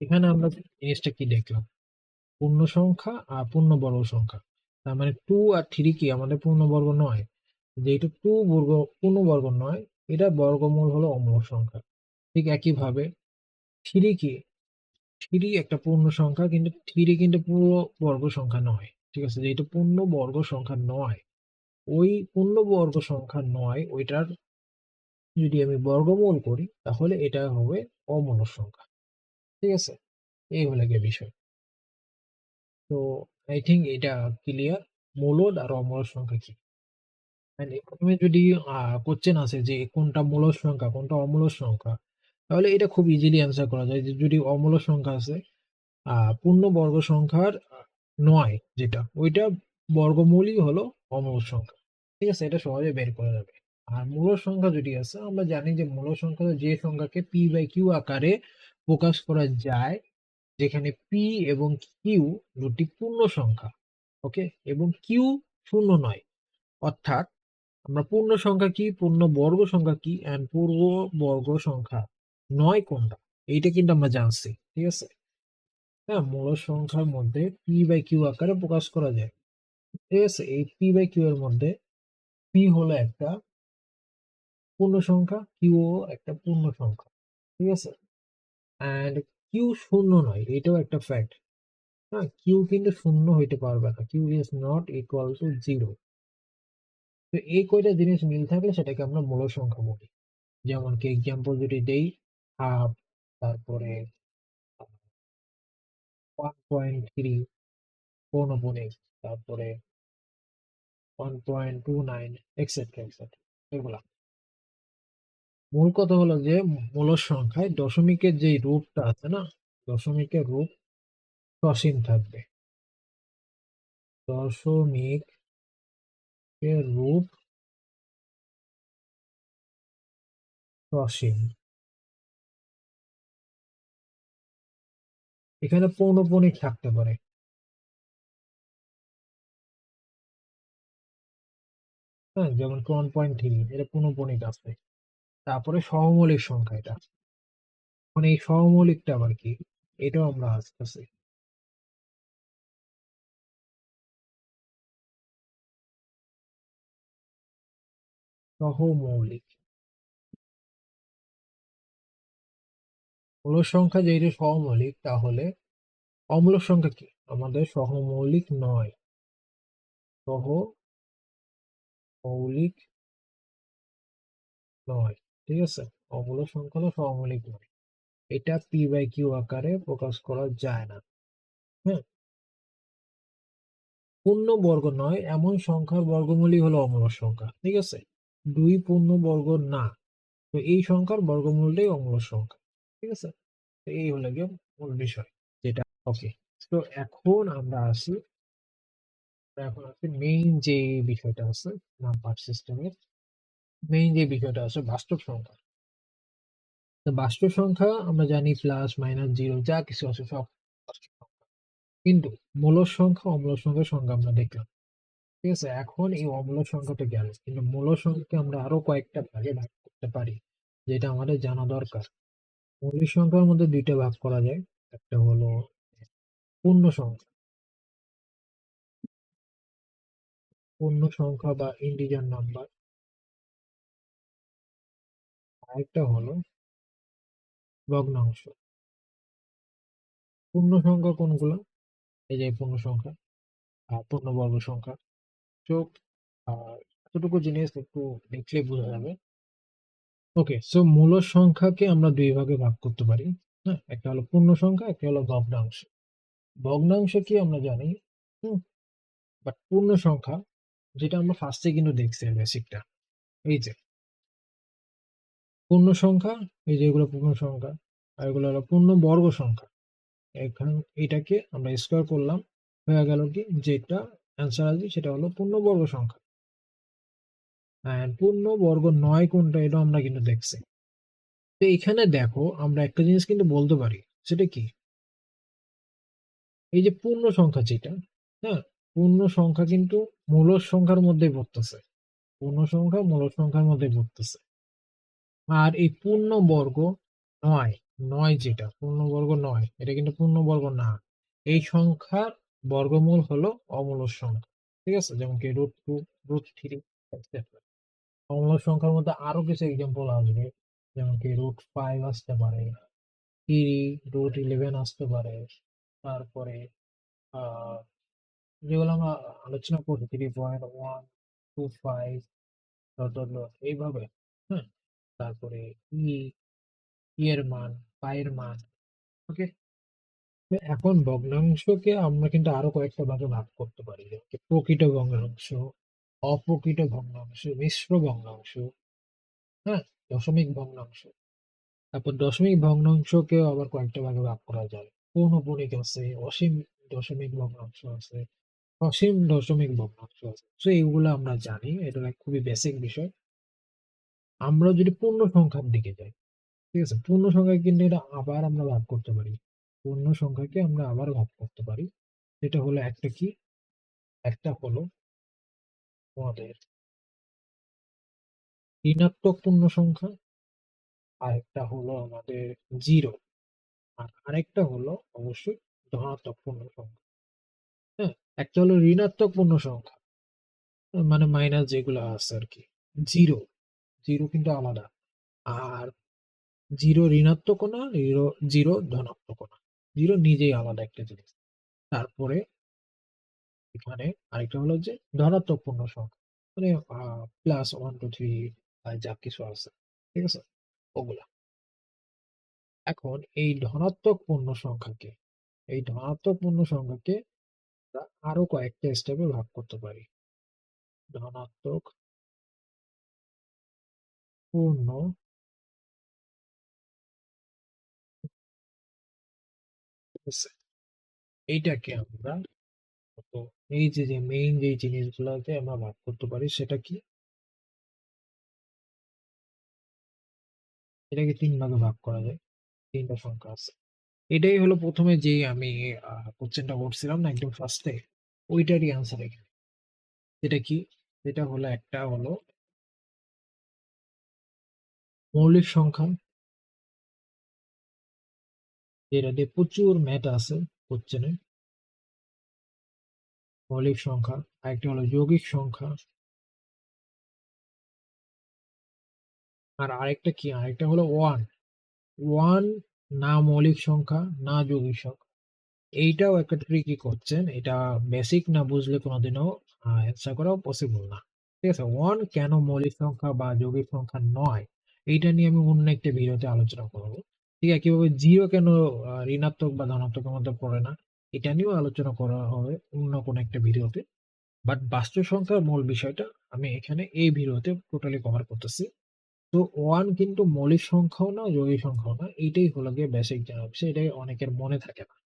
এখানে আমরা জিনিসটা কি দেখলাম? পূর্ণ সংখ্যা আর পূর্ণবর্গ সংখ্যা। তার মানে টু আর থ্রি কি? আমাদের পূর্ণবর্গ নয়। যেহেতু টু বর্গ পূর্ণবর্গ নয়, এটা বর্গমূল হলো অমূলক সংখ্যা। ঠিক একইভাবে থ্রি কি? থ্রি একটা পূর্ণ সংখ্যা, কিন্তু থ্রি কিন্তু পুরো বর্গ সংখ্যা নয়। ঠিক আছে? যেহেতু পূর্ণ বর্গ সংখ্যা নয়, ওই পূর্ণ বর্গ সংখ্যা নয়, ওইটার যদি আমি বর্গমূল করি, তাহলে এটা হবে অমূলক সংখ্যা। ঠিক আছে? এই হলো গিয়ে বিষয়। তো আই থিঙ্ক এটা ক্লিয়ার মূলদ আর অমূলদ সংখ্যা কি? And প্রথমে যদি কোশ্চেন আসে যে কোনটা মূলদ সংখ্যা, কোনটা অমূলদ সংখ্যা, তাহলে এটা খুব ইজিলি অ্যান্সার করা যায় যে যদি অমূলদ সংখ্যা আছে আহ পূর্ণ বর্গ সংখ্যার নয় যেটা, ওইটা বর্গমূলই হলো অমূলদ সংখ্যা। ঠিক আছে? এটা সহজে বের করা যাবে। আর মূল সংখ্যা যদি আছে আমরা জানি যে মূল সংখ্যা যে সংখ্যাকে পি বাই কিউ আকারে প্রকাশ করা যায় যেখানে পি এবং কিউ দুটি পূর্ণ সংখ্যা ওকে এবং কিউ শূন্য নয়। অর্থাৎ আমরা পূর্ণ সংখ্যা কি, পূর্ণ বর্গ সংখ্যা কি অ্যান্ড পূর্ব বর্গ সংখ্যা নয় কোনটা? এইটা কিন্তু আমরা জানছি, ঠিক আছে? হ্যাঁ মূল সংখ্যার মধ্যে পি বাই কিউ আকারে প্রকাশ করা যায়, ঠিক আছে? এই পি বাই কিউ এর মধ্যে পি হলো একটা পূর্ণ সংখ্যা কিউ একটা পূর্ণ সংখ্যা, ঠিক আছে? অ্যান্ড কিউ শূন্য নয়, এটাও একটা ফ্যাক্ট হ্যাঁ কিউ কিন্তু শূন্য হইতে পারবে না। Q is not equal to zero তো এই কয়টা জিনিস মিল থাকলে সেটাকে আমরা মূল সংখ্যা বলি। যেমন কি এক্সাম্পল যদি দেই হাফ তারপরে ওয়ান পয়েন্ট থ্রি পৌনপনিক তারপরে one point two nine etcetera etcetera এগুলা। মূল কথা হলো যে মূল সংখ্যায় দশমিকের যে রূপটা আছে না, দশমিকের রূপ সসীম থাকবে। দশমিক এর রূপ সসীম। এখানে পৌনপণিক থাকতে পারে। হ্যাঁ যেমন ওয়ান পয়েন্ট থ্রি এটা পৌনপণিক আছে। তারপরে সহমৌলিক সংখ্যা এটা। মানে এই সহমৌলিকটা আবার কি? এটাও আমরা আসতেছি। সহমৌলিক। মূল সংখ্যা যেহেতু সহমৌলিক, তাহলে অম্ল সংখ্যা কি? আমাদের সহমৌলিক নয়। সহ মৌলিক নয়। ঠিক আছে? অমূলক সংখ্যা হলো সহমৌলিক নয়। এটা পি বাই কিউ আকারে প্রকাশ করা যায় না। হ্যাঁ পূর্ণ বর্গ নয়, এমন সংখ্যার বর্গমূলই হলো অমূলক সংখ্যা, ঠিক আছে? দুই পূর্ণ বর্গ না, তো এই সংখ্যার বর্গমূলটাই অমূলক সংখ্যা, ঠিক আছে? তো এই হলো গিয়ে মূল বিষয় যেটা ওকে তো এখন আমরা আসি, এখন আছে মেইন যে বিষয়টা আছে নাম্বার সিস্টেমের মেইন যে বিষয়টা আছে, বাস্তব সংখ্যা। বাস্তব সংখ্যা আমরা জানি প্লাস মাইনাস জিরো যা কিছু আছে সব কিন্তু মূল সংখ্যা অমূলক সংখ্যার সংখ্যা আমরা দেখলাম। ঠিক আছে, এখন এই অমূলক সংখ্যাটা গেল। কিন্তু মূল সংখ্যাকে আমরা আরও কয়েকটা ভাগে ভাগ করতে পারি, যেটা আমাদের জানা দরকার। মৌলিক সংখ্যার মধ্যে দুইটা ভাগ করা যায়, একটা হলো পূর্ণ সংখ্যা। পূর্ণ সংখ্যা বা ইন্ডিজার নাম্বার আরেকটা হলো ভগ্নাংশ। পূর্ণ সংখ্যা কোনগুলো? এই যে পূর্ণ সংখ্যা আর পূর্ণবর্গ সংখ্যা। চোখ আর এতটুকু জিনিস একটু দেখলে বোঝা যাবে। ওকে সো মূল সংখ্যাকে আমরা দুই ভাগে ভাগ করতে পারি হ্যাঁ? একটা হলো পূর্ণ সংখ্যা, একটা হলো ভগ্নাংশ। ভগ্নাংশ কি আমরা জানি, হুম? বাট পূর্ণ সংখ্যা, যেটা আমরা ফার্স্টে কিন্তু দেখছি বেসিকটা এই যে পূর্ণ সংখ্যা, এই যে এগুলো পূর্ণ সংখ্যা, আর এগুলো হলো পূর্ণ বর্গ সংখ্যা। এখান, এটাকে আমরা স্কোয়ার করলাম, হয়ে গেল কি? যেটা অ্যান্সার আসবে সেটা হলো পূর্ণ বর্গ সংখ্যা। অ্যান্ড পূর্ণ বর্গ নয় কোনটা এটা আমরা কিন্তু দেখছি। তো এখানে দেখো, আমরা একটা জিনিস কিন্তু বলতে পারি, সেটা কি? এই যে পূর্ণ সংখ্যা যেটা হ্যাঁ পূর্ণ সংখ্যা কিন্তু মূল সংখ্যার মধ্যেই পড়তেছে। পূর্ণ সংখ্যা মূল সংখ্যার মধ্যে পড়তেছে। আর এই পূর্ণ বর্গ নয় নয় যেটা, পূর্ণবর্গ নয়, এটা কিন্তু পূর্ণবর্গ না। এই সংখ্যার বর্গমূল হলো অমূল সংখ্যা, ঠিক আছে? যেমন কি রুট টু রুট থ্রি অমূল সংখ্যার মধ্যে আরও কিছু এক্সাম্পল আসবে, যেমন কি রুট ফাইভ আসতে পারে থ্রি রুট ইলেভেন আসতে পারে, তারপরে যেগুলো আমরা আলোচনা করছি three point one two five এইভাবে। তারপরে ই ই এর মান, পায়ের মান, ওকে? এখন ভগ্নাংশকে আমরা কিন্তু আরও কয়েকটা ভাগে ভাগ করতে পারি। প্রকৃত ভগ্নাংশ, অপ্রকৃত ভগ্নাংশ, মিশ্র ভগ্নাংশ হ্যাঁ? দশমিক ভগ্নাংশ। তারপর দশমিক ভগ্নাংশকেও আবার কয়েকটা ভাগে ভাগ করা যায়। পৌনপুণিক আছে? অসীম দশমিক ভগ্নাংশ আছে, অসীম দশমিক ভগ্নাংশ আছে। তো এইগুলো আমরা জানি। এটা খুবই বেসিক বিষয়। আমরা যদি পূর্ণ সংখ্যার দিকে যাই, ঠিক আছে? পূর্ণ সংখ্যা কিন্তু এটা আবার আমরা ভাগ করতে পারি। পূর্ণ সংখ্যাকে আমরা আবার ভাগ করতে পারি। সেটা হলো একটা কি? একটা হলো আমাদের ঋণাত্মক পূর্ণ সংখ্যা আরেকটা হলো আমাদের জিরো, আর আরেকটা হলো অবশ্যই ধনাত্মক পূর্ণ সংখ্যা হ্যাঁ একটা হলো ঋণাত্মক পূর্ণ সংখ্যা মানে মাইনাস যেগুলো আছে আর কি, জিরো। জিরো কিন্তু আলাদা। আর জিরো ঋণাত্মক না, জিরো জিরো ধনাত্মক না। জিরো নিজেই আলাদা একটা জিনিস। তারপরে এখানে আরেকটা হলো যে ধনাত্মক পূর্ণ সংখ্যা। মানে প্লাস ওয়ান টু থ্রি যা কিছু আছে। ঠিক আছে? ওগুলা। এখন এই ধনাত্মক পূর্ণ সংখ্যাকে, এই ধনাত্মক পূর্ণ সংখ্যাকে আরও কয়েকটা স্টেপে ভাগ করতে পারি। ধনাত্মক আছে এইটাকে আমরা এই যে যে মেইন যে জিনিসগুলোকে আমরা ভাগ করতে পারি, সেটা কি? এটাকে তিন ভাগে ভাগ করা যায়। তিনটা সংখ্যা আছে। এটাই হলো প্রথমে যে আমি কোশ্চেনটা করছিলাম না একদম ফার্স্টে ওইটারই আনসার এখানে। এটা কি? এটা হলো একটা হলো মৌলিক সংখ্যা। যেটা দিয়ে প্রচুর ম্যাথ আছে কোশ্চেনে মৌলিক সংখ্যা, আরেকটা হলো যৌগিক সংখ্যা। আর আরেকটা কি? আরেকটা হলো ওয়ান ওয়ান না মৌলিক সংখ্যা, না যৌগিক সংখ্যা। এইটাও একটা ট্রিকি করছেন। এটা বেসিক না বুঝলে কোনোদিনও অ্যান্সার করাও পসিবল না। ঠিক আছে? ওয়ান কেন মৌলিক সংখ্যা বা যৌগিক সংখ্যা নয়? এইটা নিয়ে আমি অন্য একটা ভিডিওতে আলোচনা করব। ঠিক আছে, কীভাবে জিরো কেন ঋণাত্মক বা ধনাত্মকের মধ্যে পড়ে না, এটা নিয়েও আলোচনা করা হবে অন্য কোনো একটা ভিডিওতে। বাট বাস্তব সংখ্যার মূল বিষয়টা আমি এখানে এই ভিডিওতে টোটালি কভার করতেছি। তো ওয়ান কিন্তু মৌলিক সংখ্যাও না, যৌগিক সংখ্যাও না, এইটাই হলো গিয়ে বেসিক জানা বিষয়, এটাই অনেকের মনে থাকে না।